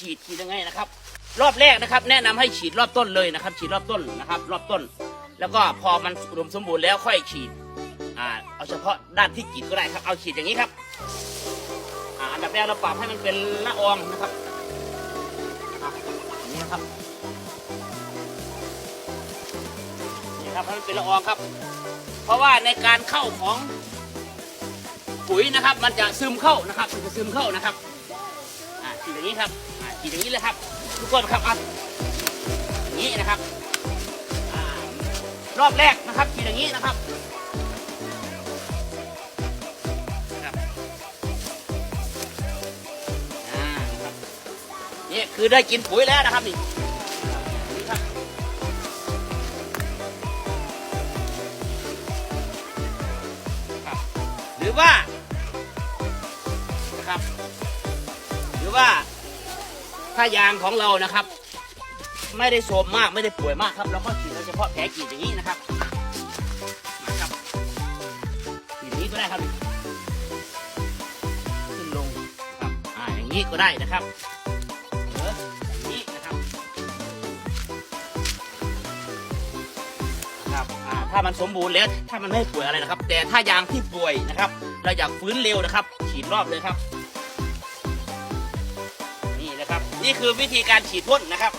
ฉีดฉีดยังไงนะครับ รอบแรกนะครับ แนะนำให้ฉีดรอบต้นเลยนะครับ ฉีดรอบต้นนะครับ รอบต้น แล้วก็พอมันอุดมสมบูรณ์แล้วค่อยฉีดอ่าเอาเฉพาะด้านที่กีดก็ได้ครับ เอาฉีดอย่างนี้ครับอ่าอันดับแรกเราปรับให้มันเป็นละอองนะครับอะอย่างนี้นะครับนี่ครับให้มันเป็นละอองครับ เพราะว่าในการเข้าของปุ๋ยนะครับ มันจะซึมเข้านะครับมันจะซึมเข้านะครับ อ่าฉีดอย่างนี้ครับอ่าฉีดอย่างนี้เลยครับ ทุกคนครับอะอย่างนี้นะครับอ่ารอบแรกนะครับฉีดอย่างนี้นะครับครับอ่านะครับนี่คือได้กินปุ๋ยแล้วนะครับนี่นี่ครับครับหรือว่านะครับือว่าถ้ายางของเรานะครับ ไม่ได้โทรมมากไม่ได้ป่วยมากครับเราก็ฉีดเฉพาะแผลกรีดอย่างนี้นะครับนะครับฉีดอย่างนี้ก็ได้ครับขึ้นลงครับอ่าอย่างนี้ก็ได้นะครับหรืออย่างนี้นะครับนะครับอ่าถ้ามันสมบูรณ์แล้วถ้ามันไม่ป่วยอะไรนะครับ แต่ถ้ายางที่ป่วยนะครับ เราอยากฟื้นเร็วนะครับ ฉีดรอบเลยครับ นี่คือวิธีการฉีดพ่นนะครับ